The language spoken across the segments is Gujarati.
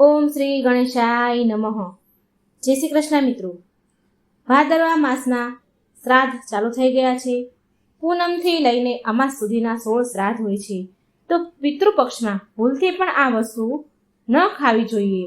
ઓમ શ્રી ગણેશાય નમઃ. જય શ્રી કૃષ્ણ મિત્રો. ભાદરવા માસના શ્રાદ્ધ ચાલુ થઈ ગયા છે. પૂનમથી લઈને અમાસ સુધીના સોળ શ્રાદ્ધ હોય છે. તો પિતૃપક્ષમાં ભૂલથી પણ આ વસ્તુ ન ખાવી જોઈએ.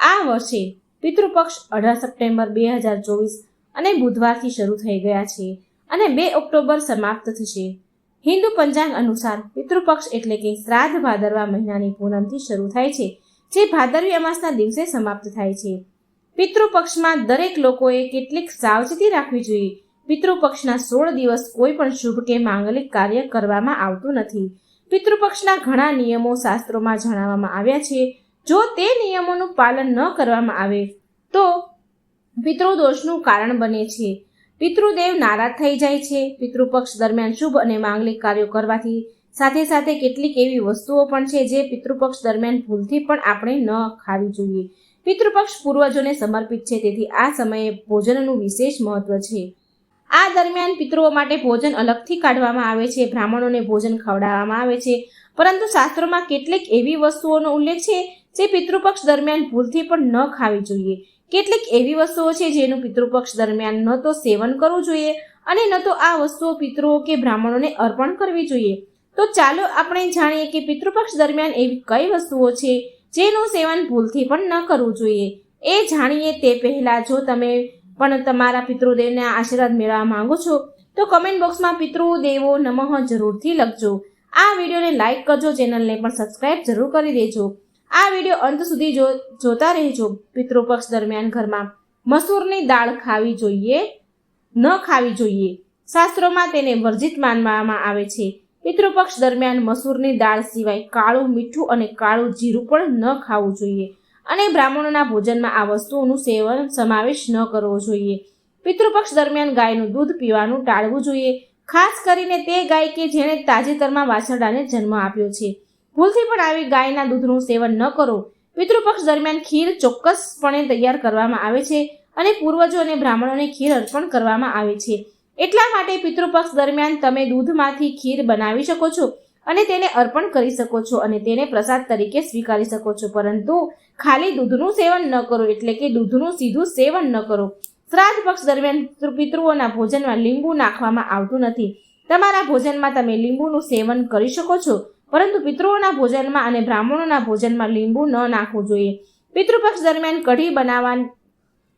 આ વર્ષે પિતૃપક્ષ અઢાર સપ્ટેમ્બર બે હજાર ચોવીસ અને બુધવારથી શરૂ થઈ ગયા છે અને બે ઓક્ટોબર સમાપ્ત થશે. હિન્દુ પંચાંગ અનુસાર પિતૃપક્ષ એટલે કે શ્રાદ્ધ ભાદરવા મહિનાની પૂનમથી શરૂ થાય છે. જે ભાદરવી અમાસના દિવસે સમાપ્ત થાય છે. પિતૃપક્ષમાં દરેક લોકોએ કેટલીક સાવચેતી રાખવી જોઈએ. પિતૃપક્ષના સોળ દિવસ કોઈ પણ શુભ કે માંગલિક કાર્ય કરવામાં આવતું નથી. પિતૃપક્ષના ઘણા નિયમો શાસ્ત્રોમાં જણાવવામાં આવ્યા છે. જો તે નિયમોનું પાલન ન કરવામાં આવે, તો પિતૃદોષનું કારણ બને છે. પિતૃદેવ નારાજ થઈ જાય છે. પિતૃપક્ષ દરમિયાન શુભ અને માંગલિક કાર્યો કરવાથી સાથે સાથે કેટલીક એવી વસ્તુઓ પણ છે જે પિતૃપક્ષ દરમિયાન ભૂલથી પણ આપણે ન ખાવી જોઈએ. પિતૃપક્ષ પૂર્વજોને સમર્પિત છે, તેથી આ સમયે ભોજનનું વિશેષ મહત્વ છે. આ દરમિયાન પિતૃઓ માટે ભોજન અલગથી કાઢવામાં આવે છે, બ્રાહ્મણોને ભોજન ખવડાવવામાં આવે છે. પરંતુ શાસ્ત્રોમાં કેટલીક એવી વસ્તુઓનો ઉલ્લેખ છે જે પિતૃપક્ષ દરમિયાન ભૂલથી પણ ન ખાવી જોઈએ. કેટલીક એવી વસ્તુઓ છે જેનું પિતૃપક્ષ દરમિયાન ન તો સેવન કરવું જોઈએ અને ન તો આ વસ્તુઓ પિતૃઓ કે બ્રાહ્મણોને અર્પણ કરવી જોઈએ. તો ચાલો આપણે જાણીએ કે પિતૃપક્ષ દરમિયાન એવી કઈ વસ્તુઓ છે જેનું સેવન ભૂલથી પણ ન કરવું જોઈએ. એ જાણીએ તે પહેલાં જો તમે પણ તમારા પિતૃદેવના આશીર્વાદ મેળવવા માંગો છો, તો કમેન્ટ બોક્સમાં પિતૃદેવો નમઃ જરૂરથી લખજો. આ વિડીયોને લાઇક કરજો, ચેનલને પણ સબસ્ક્રાઇબ જરૂર કરી દેજો. આ વીડિયો અંત સુધી જો જોતા રહેજો. પિતૃપક્ષ દરમિયાન ઘરમાં મસૂરની દાળ ખાવી જોઈએ, ન ખાવી જોઈએ. શાસ્ત્રોમાં તેને વર્જિત માનવામાં આવે છે. પિતૃપક્ષ દરમિયાન મસૂરની દાળ સિવાય કાળું મીઠું અને કાળું જીરું પણ ન ખાવું જોઈએ અને બ્રાહ્મણોના ભોજનમાં આ વસ્તુઓનું સેવન સમાવેશ ન કરવો જોઈએ. પિતૃપક્ષ દરમિયાન ગાયનું દૂધ પીવાનું ટાળવું જોઈએ. ખાસ કરીને તે ગાય કે જેણે તાજેતરમાં વાછરડાને જન્મ આપ્યો છે. ભૂલથી પણ આવી ગાયના દૂધનું સેવન ન કરો. પિતૃપક્ષ દરમિયાન ખીર ચોક્કસપણે તૈયાર કરવામાં આવે છે અને પૂર્વજો અને બ્રાહ્મણોને ખીર અર્પણ કરવામાં આવે છે. એટલા માટે પિતૃપક્ષ દરમિયાન તમે દૂધમાંથી ખીર બનાવી શકો છો અને તેને અર્પણ કરી શકો છો અને તેને પ્રસાદ તરીકે સ્વીકારી શકો છો. પરંતુ ખાલી દૂધનું સેવન ન કરો એટલે કે દૂધનું સીધું સેવન ન કરો. શ્રાદ્ધ પક્ષ દરમિયાન પિતૃઓના ભોજનમાં લીંબુ નાખવામાં આવતું નથી. તમારા ભોજનમાં તમે લીંબુનું સેવન કરી શકો છો, પરંતુ પિતૃઓના ભોજનમાં અને બ્રાહ્મણોના ભોજનમાં લીંબુ ન નાખવું જોઈએ. પિતૃપક્ષ દરમિયાન કઢી બનાવવા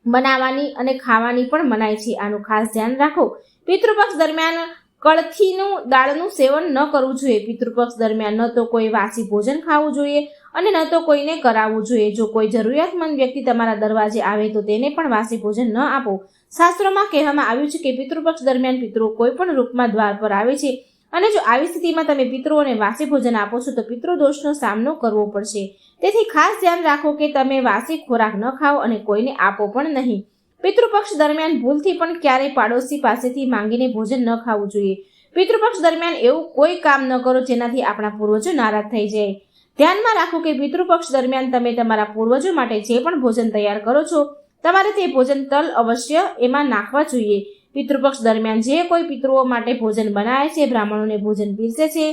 બનાવવાની અને ખાવાની પણ મનાય છે. આનું ખાસ ધ્યાન રાખો. પિતૃપક્ષ દરમિયાન કળથીનું, દાળનું સેવન ન કરવું જોઈએ. પિતૃપક્ષ દરમિયાન ન તો કોઈ વાસી ભોજન ખાવું જોઈએ અને ન તો કોઈને કરાવવું જોઈએ. જો કોઈ જરૂરિયાતમંદ વ્યક્તિ તમારા દરવાજે આવે તો તેને પણ વાસી ભોજન ન આપો. શાસ્ત્રોમાં કહેવામાં આવ્યું છે કે પિતૃપક્ષ દરમિયાન પિતૃ કોઈ પણ રૂપમાં દ્વાર પર આવે છે. અને જો આવી સ્થિતિમાં તમે પિતૃઓને વાસી ભોજન આપો છો, તો પિતૃદોષનો સામનો કરવો પડશે. તેથી ખાસ ધ્યાન રાખો કે તમે વાસી ખોરાક ન ખાઓ અને કોઈને આપો પણ નહીં. પિતૃપક્ષ દરમિયાન ભૂલથી પણ ક્યારેય પાડોશી પાસેથી માંગીને ભોજન ન ખાવું જોઈએ. પિતૃપક્ષ દરમિયાન એવું કોઈ કામ ન કરો જેનાથી આપણા પૂર્વજો નારાજ થઈ જાય. ધ્યાનમાં રાખો કે પિતૃપક્ષ દરમિયાન તમે તમારા પૂર્વજો માટે જે પણ ભોજન તૈયાર કરો છો, તમારે તે ભોજન તલ અવશ્ય એમાં નાખવા જોઈએ. પિતૃપક્ષ દરમિયાન જે કોઈ પિતૃઓ માટે ભોજન બનાવે છે, બ્રાહ્મણોને ભોજન પીરસે છે,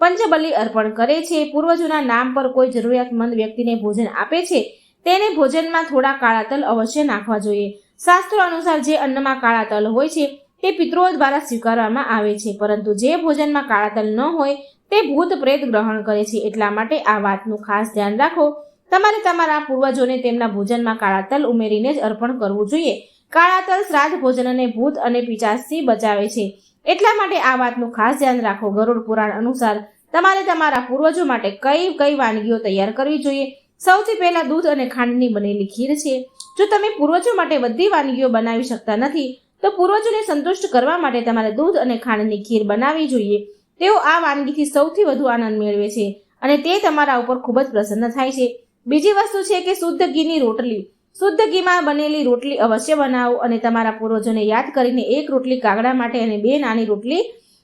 પંચબલિ અર્પણ કરે છે, પૂર્વજોના નામ પર કોઈ જરૂરિયાતમંદ વ્યક્તિને ભોજન આપે છે, તેને ભોજનમાં થોડા કાળા તલ અવશ્ય નાખવા જોઈએ. શાસ્ત્રો અનુસાર જે અન્નમાં કાળા તલ હોય છે, તે પિતૃઓ દ્વારા સ્વીકારવામાં આવે છે, પરંતુ જે ભોજનમાં કાળા તલ ન હોય, તે ભૂત પ્રેત ગ્રહણ કરે છે. એટલા માટે આ વાતનું ખાસ ધ્યાન રાખો. તમારે તમારા પૂર્વજોને તેમના ભોજનમાં કાળા તલ ઉમેરીને જ અર્પણ કરવું જોઈએ. કાળા તલ શ્રાદ્ધ ભોજનને ભૂત અને પિચાસથી બચાવે છે. એટલા માટે આ વાતનું ખાસ ધ્યાન રાખો. ગરુડ પુરાણ અનુસાર તમારે તમારા પૂર્વજો માટે કઈ કઈ વાનગીઓ તૈયાર કરવી જોઈએ? સૌથી પહેલા દૂધ અને ખાંડની બનેલી ખીર છે. જો તમે પૂર્વજો માટે બધી વાનગીઓ બનાવી શકતા નથી, તો પૂર્વજોને સંતુષ્ટ કરવા માટે તમારે દૂધ અને ખાંડની ખીર બનાવવી જોઈએ. તેઓ આ વાનગીથી સૌથી વધુ આનંદ મેળવે છે અને તે તમારા ઉપર ખૂબ જ પ્રસન્ન થાય છે. બીજી વસ્તુ છે કે શુદ્ધ ઘીની રોટલી. શુદ્ધ ઘીમાં બનેલી રોટલી અવશ્ય બનાવો અને તમારા પૂર્વજોને યાદ કરીને એક રોટલી કાગડા માટે અને બે નાની રોટલી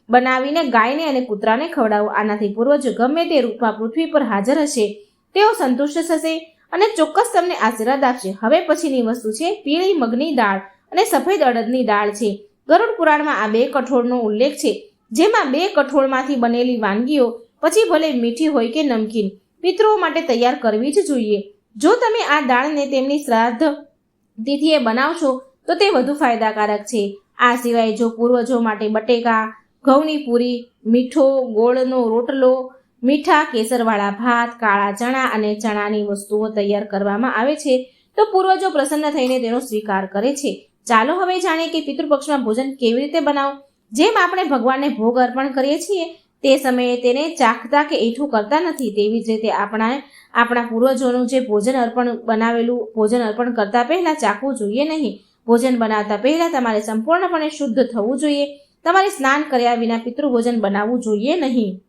બનાવીને ગાયને અને કૂતરાને ખવડાવો. આનાથી પૂર્વજો ગમે તે રૂપમાં પૃથ્વી પર હાજર હશે, તેઓ સંતુષ્ટ થશે અને ચોક્કસ તમને આશીર્વાદ આપશે. હવે પછીની વસ્તુ છે, પીળી મગની દાળ અને સફેદ અડદની દાળ છે. ગરુડ પુરાણમાં આ બે કઠોળનો ઉલ્લેખ છે, જેમાં બે કઠોળમાંથી બનેલી વાનગીઓ, પછી ભલે મીઠી હોય કે નમકીન, પિતૃઓ માટે તૈયાર કરવી જ જોઈએ. જો તમે આ દાળને તેમની શ્રાદ્ધ તિથિએ બનાવશો, તો તે વધુ ફાયદાકારક છે. આ સિવાય જો પૂર્વજો માટે બટેકા, ઘઉંની પૂરી, મીઠો ગોળનો રોટલો, મીઠા કેસરવાળા ભાત, કાળા ચણા અને ચણાની વસ્તુઓ તૈયાર કરવામાં આવે છે, તો પૂર્વજો પ્રસન્ન થઈને તેનો સ્વીકાર કરે છે. ચાલો હવે જાણીએ કે પિતૃપક્ષમાં ભોજન કેવી રીતે બનાવો? જેમ આપણે ભગવાનને ભોગ અર્પણ કરીએ છીએ તે સમયે તેને ચાખતા કે એઠું કરતા નથી. તેવી જ રીતે આપણા આપણા પૂર્વજોનું જે ભોજન અર્પણ બનાવેલું, ભોજન અર્પણ કરતા પહેલા ચાખવું જોઈએ નહીં. ભોજન બનાવતા પહેલા તમારે સંપૂર્ણપણે શુદ્ધ થવું જોઈએ. તમારે સ્નાન કર્યા વિના પિતૃભોજન બનાવવું જોઈએ નહીં.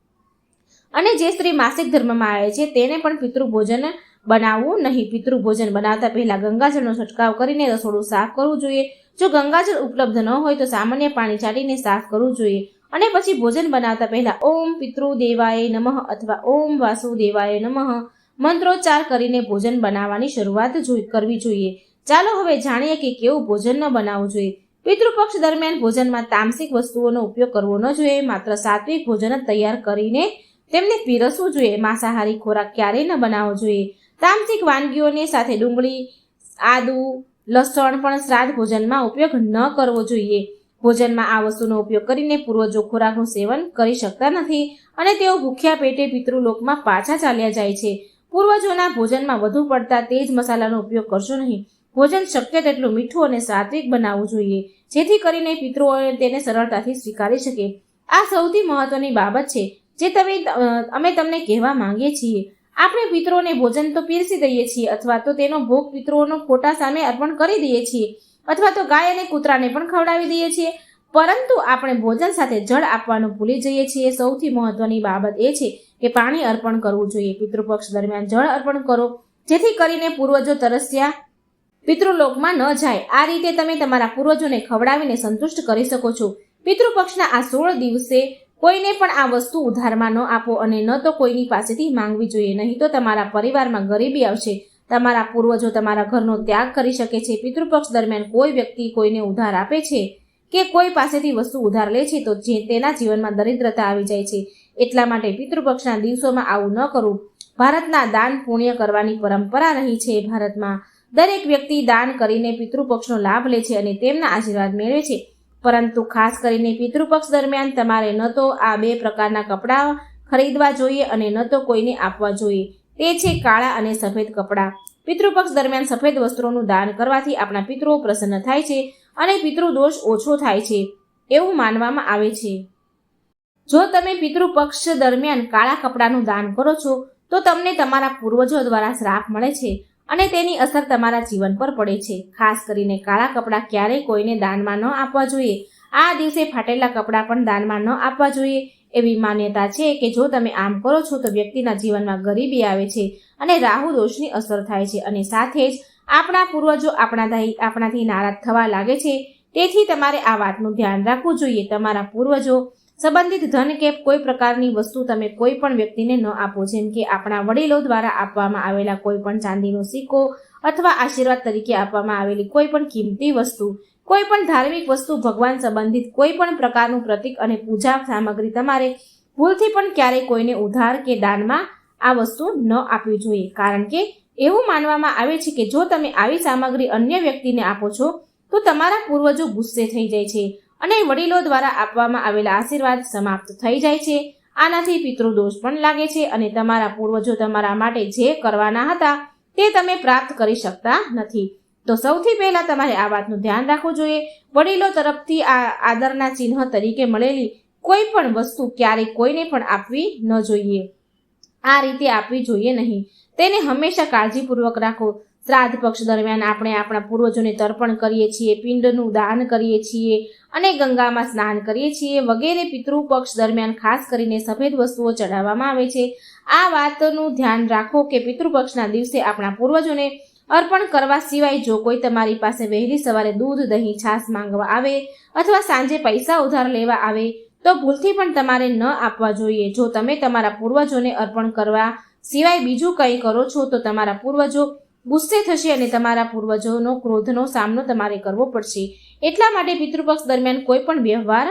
અને જે સ્ત્રી માસિક ધર્મમાં આવે છે, તેને પણ પિતૃભોજન બનાવવું નહીં. પિતૃભોજન બનાવતા પહેલા ગંગાજળનો છંટકાવ કરીને રસોડું સાફ કરવું જોઈએ. જો ગંગાજળ ઉપલબ્ધ ન હોય તો સામાન્ય પાણી છાંટીને સાફ કરવું જોઈએ. અને પછી ભોજન બનાવતા પહેલા ઓમ પિતૃ દેવાય નમઃ અથવા ઓમ વાસુદેવાય નમઃ મંત્રોચ્ચાર કરીને ભોજન બનાવવાની શરૂઆત કરવી જોઈએ. ચાલો હવે જાણીએ કે કેવું ભોજન ન બનાવવું જોઈએ. પિતૃપક્ષ દરમિયાન ભોજનમાં તામસિક વસ્તુઓનો ઉપયોગ કરવો ન જોઈએ. માત્ર સાત્વિક ભોજન જ તૈયાર કરીને તેમને પીરસવું જોઈએ. માંસાહારી ખોરાક ક્યારેય ન બનાવવો જોઈએ. તામસિક વાનગીઓની સાથે ડુંગળી, આદુ, લસણ પણ શ્રાદ્ધ ભોજનમાં ઉપયોગ ન કરવો જોઈએ. ભોજનમાં આ વસ્તુનો ઉપયોગ કરીને પૂર્વજો ખોરાકનું સેવન કરી શકતા નથી અને તેઓ ભૂખ્યા પેટે પિતૃલોકમાં પાછા ચાલ્યા જાય છે. પૂર્વજોના ભોજનમાં વધુ પડતા તેજ મસાલાનો ઉપયોગ કરશો નહીં. ભોજન શક્ય તેટલું મીઠું અને સાત્વિક બનાવવું જોઈએ, જેથી કરીને પિતૃઓ તેને સરળતાથી સ્વીકારી શકે. આ સૌથી મહત્વની બાબત છે, જે તમે અમે તમને કહેવા માંગીએ છીએ. આપણે પિતૃઓને ભોજન તો પીરસી દઈએ છીએ અથવા તો તેનો ભોગ પિતૃઓનો ફોટા સામે અર્પણ કરી દઈએ છીએ. અથવા તો ગાય અને કૂતરાને પણ ખવડાવી દઈએ છીએ. પરંતુ આપણે ભોજન સાથે જળ આપવાનું ભૂલી જઈએ છીએ. સૌથી મહત્વની બાબત એ છે કે પાણી અર્પણ કરવું જોઈએ. પિતૃપક્ષ દરમિયાન જળ અર્પણ કરો. જેથી કરીને પૂર્વજો તરસ્યા પિતૃલોકમાં ન જાય. આ રીતે તમે તમારા પૂર્વજોને ખવડાવીને સંતુષ્ટ કરી શકો છો. પિતૃપક્ષના આ સોળ દિવસે કોઈને પણ આ વસ્તુ ઉધારમાં ન આપો અને ન તો કોઈની પાસેથી માંગવી જોઈએ. નહીં તો તમારા પરિવારમાં ગરીબી આવશે. તમારા પૂર્વજો તમારા ઘરનો ત્યાગ કરી શકે છે. પિતૃપક્ષ દરમિયાન કોઈ વ્યક્તિ કોઈને ઉધાર આપે છે કે કોઈ પાસેથી વસ્તુ ઉધાર લે છે તો જે તેના જીવનમાં દરિદ્રતા આવી જાય છે. એટલા માટે પિતૃપક્ષના દિવસોમાં આવું ન કરવું. ભારતના દાન પુણ્ય કરવાની પરંપરા રહી છે. ભારતમાં દરેક વ્યક્તિ દાન કરીને પિતૃપક્ષનો લાભ લે છે અને તેમના આશીર્વાદ મેળવે છે. પરંતુ ખાસ કરીને પિતૃપક્ષ દરમિયાન તમારે ન તો આ બે પ્રકારના કપડાં ખરીદવા જોઈએ અને ન તો કોઈને આપવા જોઈએ. તે છે કાળા અને સફેદ કપડાં. પિતૃપક્ષ દરમિયાન સફેદ વસ્ત્રોનું દાન કરવાથી આપણા પિતૃઓ પ્રસન્ન થાય છે અને પિતૃદોષ ઓછો થાય છે એવું માનવામાં આવે છે. જો તમે પિતૃપક્ષ દરમિયાન કાળા કપડાનું દાન કરો છો, તો તમને તમારા પૂર્વજો દ્વારા શ્રાપ મળે છે અને તેની અસર તમારા જીવન પર પડે છે. ખાસ કરીને કાળા કપડાં ક્યારેય કોઈને દાનમાં ન આપવા જોઈએ. આ દિવસે ફાટેલા કપડાં પણ દાનમાં ન આપવા જોઈએ. એવી માન્યતા છે કે જો તમે આમ કરો છો તો વ્યક્તિના જીવનમાં ગરીબી આવે છે અને રાહુ દોષની અસર થાય છે અને સાથે જ આપણા પૂર્વજો આપણાથી આપણાથી નારાજ થવા લાગે છે. તેથી તમારે આ વાતનું ધ્યાન રાખવું જોઈએ. તમારા પૂર્વજો સંબંધિત ધન કે કોઈ પ્રકારની વસ્તુ તમે કોઈ પણ વ્યક્તિને ન આપો, જેમ કે આપણા વડીલો દ્વારા આપવામાં આવેલા કોઈ પણ ચાંદીનો સિક્કો અથવા આશીર્વાદ તરીકે આપવામાં આવેલી કોઈ પણ કિંમતી વસ્તુ. કોઈ પણ ધાર્મિક વસ્તુ ભગવાન સંબંધિત કોઈ પણ પ્રકારનું પ્રતીક અને પૂજા સામગ્રી તમારે ભૂલથી પણ ક્યારેય કોઈને ઉધાર કે દાનમાં આ વસ્તુ ન આપવી જોઈએ. કારણ કે એવું માનવામાં આવે છે કે જો તમે આવી સામગ્રી અન્ય વ્યક્તિને આપો છો, તો તમારા પૂર્વજો ગુસ્સે થઈ જાય છે અને વડીલો દ્વારા આપવામાં આવેલા આશીર્વાદ સમાપ્ત થઈ જાય છે. આનાથી પિતૃદોષ પણ લાગે છે અને તમારા પૂર્વજો તમારા માટે જે કરવાના હતા તે તમે પ્રાપ્ત કરી શકતા નથી. તો સૌથી પહેલા તમારે આ વાતનું ધ્યાન રાખવું જોઈએ. વડીલો તરફથી આ આદરના ચિહ્ન તરીકે મળેલી કોઈ પણ વસ્તુ ક્યારેય કોઈને પણ આપવી ન જોઈએ. આ રીતે આપવી જોઈએ નહીં. તેને હંમેશા કાળજીપૂર્વક રાખો. શ્રાદ્ધ પક્ષ દરમિયાન આપણે આપણા પૂર્વજોને તર્પણ કરીએ છીએ, પિંડનું દાન કરીએ છીએ અને ગંગામાં સ્નાન કરીએ છીએ. વગેરે પિતૃ પક્ષ દરમિયાન ખાસ કરીને સફેદ વસ્તુઓ ચઢાવવામાં આવે છે. આ વાતનું ધ્યાન રાખો કે પિતૃપક્ષના દિવસે આપણા પૂર્વજોને અર્પણ કરવા સિવાય જો કોઈ તમારી પાસે વહેલી સવારે દૂધ, દહીં, છાશ માંગવા આવે અથવા સાંજે પૈસા ઉધાર લેવા આવે, તો ભૂલથી પણ તમારે ન આપવા જોઈએ. જો તમે તમારા પૂર્વજોને અર્પણ કરવા સિવાય બીજું કંઈ કરો છો, તો તમારા પૂર્વજો ગુસ્સે થશે અને તમારા પૂર્વજોનો ક્રોધનો સામનો તમારે કરવો પડશે. એટલા માટે પિતૃપક્ષ દરમિયાન કોઈ પણ વ્યવહાર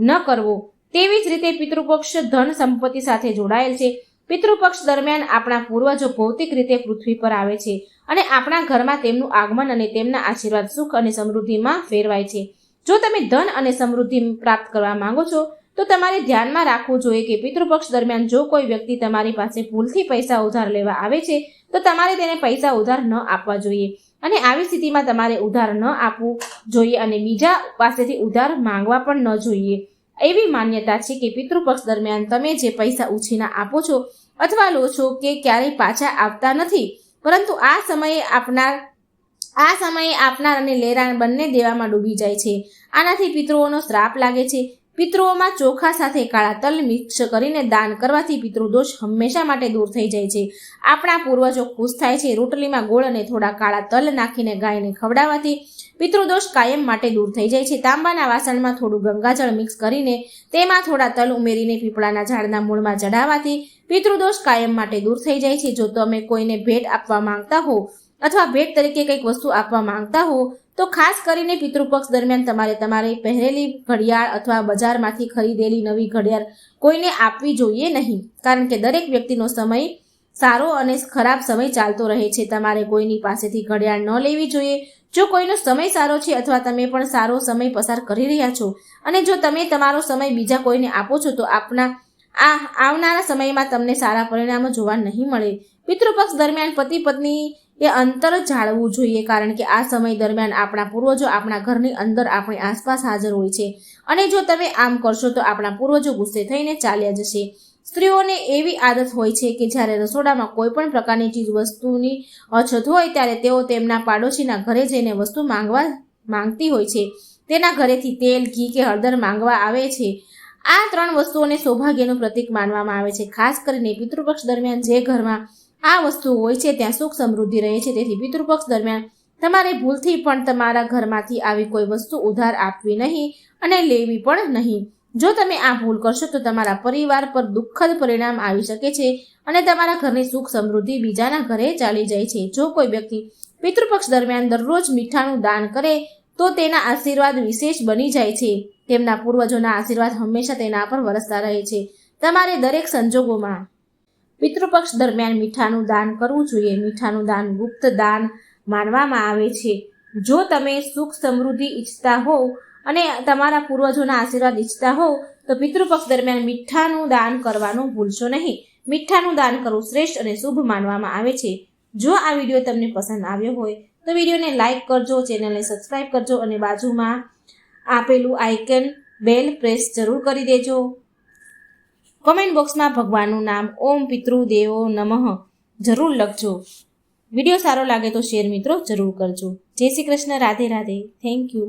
ન કરવો. તેવી જ રીતે પિતૃપક્ષ ધન સંપત્તિ સાથે જોડાયેલ છે. પિતૃપક્ષ દરમિયાન આપણા પૂર્વજો ભૌતિક રીતે પૃથ્વી પર આવે છે અને આપણા ઘરમાં તેમનું આગમન અને તેમના આશીર્વાદ સુખ અને સમૃદ્ધિમાં ફેરવાય છે. જો તમે ધન અને સમૃદ્ધિ પ્રાપ્ત કરવા માંગો છો, તો તમારે ધ્યાનમાં રાખવું જોઈએ કે પિતૃપક્ષ દરમિયાન જો કોઈ વ્યક્તિ તમારી પાસે ભૂલથી પૈસા ઉધાર લેવા આવે છે, તો તમારે તેને પૈસા ઉધાર ન આપવા જોઈએ. અને આવી સ્થિતિમાં તમારે ઉધાર ન આપવું જોઈએ અને બીજા પાસેથી ઉધાર માંગવા પણ ન જોઈએ. એવી માન્યતા છે કે પિતૃપક્ષ દરમિયાન તમે જે પૈસા ઉછીના આપો છો અથવા લો છો કે ક્યારેય પાછા આવતા નથી. પરંતુ આ સમયે આપનાર આ સમયે આપનાર અને લેરાણ બંને દેવામાં ડૂબી જાય છે. આનાથી પિતૃઓનો શ્રાપ લાગે છે. પિતૃઓમાં ચોખા સાથે કાળા તલ મિક્સ કરીને દાન કરવાથી પિતૃદોષ હંમેશા માટે દૂર થઈ જાય છે. આપણા પૂર્વજો ખુશ થાય છે. રોટલીમાં ગોળ અને થોડા કાળા તલ નાખીને ગાયને ખવડાવવાથી પિતૃદોષ કાયમ માટે દૂર થઈ જાય છે. તાંબાના વાસણમાં થોડું ગંગાજળ મિક્સ કરીને તેમાં થોડા તલ ઉમેરીને પીપળાના ઝાડના મૂળમાં ચડાવવાથી પિતૃદોષ કાયમ માટે દૂર થઈ જાય છે. જો તમે કોઈને ભેટ આપવા માંગતા હો અથવા ભેટ તરીકે કંઈક વસ્તુ આપવા માંગતા હો, તો ખાસ કરીને પિતૃપક્ષ દરમિયાન તમારે તમારી પહેરેલી ઘડિયાળ અથવા બજારમાંથી ખરીદેલી નવી ઘડિયાળ કોઈને આપવી જોઈએ નહીં. કારણ કે દરેક વ્યક્તિનો સમય સારો અને ખરાબ સમય ચાલતો રહે છે. તમારે કોઈની પાસેથી ઘડિયાળ ન લેવી જોઈએ. જો કોઈનો સમય સારો છે અથવા તમે પણ સારો સમય પસાર કરી રહ્યા છો અને જો તમે તમારો સમય બીજા કોઈને આપો છો, તો આપના આ આવનારા સમયમાં તમને સારા પરિણામો જોવા નહીં મળે. પિતૃપક્ષ દરમિયાન પતિ પત્ની એ અંતર જાળવવું જોઈએ કારણ કે આ સમય દરમિયાન આપણા પૂર્વજો આપણા ઘરની અંદર આપણી આસપાસ હાજર હોય છે. અને જો તમે આમ કરશો, તો આપણા પૂર્વજો ગુસ્સે થઈને ચાલ્યા જશે. સ્ત્રીઓને એવી આદત હોય છે કે જ્યારે રસોડામાં કોઈ પણ પ્રકારની ચીજ વસ્તુની અછત હોય ત્યારે તેઓ તેમના પાડોશીના ઘરે જઈને વસ્તુ માંગવા માંગતી હોય છે. તેના ઘરેથી તેલ, ઘી કે હળદર માંગવા આવે છે. આ ત્રણ વસ્તુઓને સૌભાગ્યનું પ્રતીક માનવામાં આવે છે. ખાસ કરીને પિતૃપક્ષ દરમિયાન જે ઘરમાં આ વસ્તુ હોય છે ત્યાં સુખ સમૃદ્ધિ રહે છે. તેથી પિતૃપક્ષ દરમિયાન તમારે ભૂલથી પણ તમારા ઘરમાંથી આવી કોઈ વસ્તુ ઉધાર આપવી નહીં અને લેવી પણ નહીં. જો તમે આ ભૂલ કરશો તો તમારા પરિવાર પર દુઃખદ પરિણામ આવી શકે છે અને તમારા ઘરની સુખ સમૃદ્ધિ બીજાના ઘરે ચાલી જાય છે. જો કોઈ વ્યક્તિ પિતૃપક્ષ દરમિયાન દરરોજ મીઠાનું દાન કરે, તો તેના આશીર્વાદ વિશેષ બની જાય છે. તેમના પૂર્વજોના આશીર્વાદ હંમેશા તેના પર વરસતા રહે છે. તમારે દરેક સંજોગોમાં પિતૃપક્ષ દરમિયાન મીઠાનું દાન કરવું જોઈએ. મીઠાનું દાન ગુપ્ત દાન માનવામાં આવે છે. જો તમે સુખ સમૃદ્ધિ ઈચ્છતા હોવ અને તમારા પૂર્વજોના આશીર્વાદ ઈચ્છતા હોવ, તો પિતૃપક્ષ દરમિયાન મીઠાનું દાન કરવાનું ભૂલશો નહીં. મીઠાનું દાન કરવું શ્રેષ્ઠ અને શુભ માનવામાં આવે છે. જો આ વીડિયો તમને પસંદ આવ્યો હોય, તો વિડીયોને લાઇક કરજો, ચેનલને સબસ્ક્રાઇબ કરજો અને બાજુમાં આપેલું આઇકન બેલ પ્રેસ જરૂર કરી દેજો. કોમેન્ટ બોક્સમાં ભગવાનનું નામ, ઓમ પિતૃદેવો નમઃ જરૂર લખજો. વીડિયો સારો લાગે તો શેર મિત્રો જરૂર કરજો. જય શ્રી કૃષ્ણ, રાધે રાધે. Thank you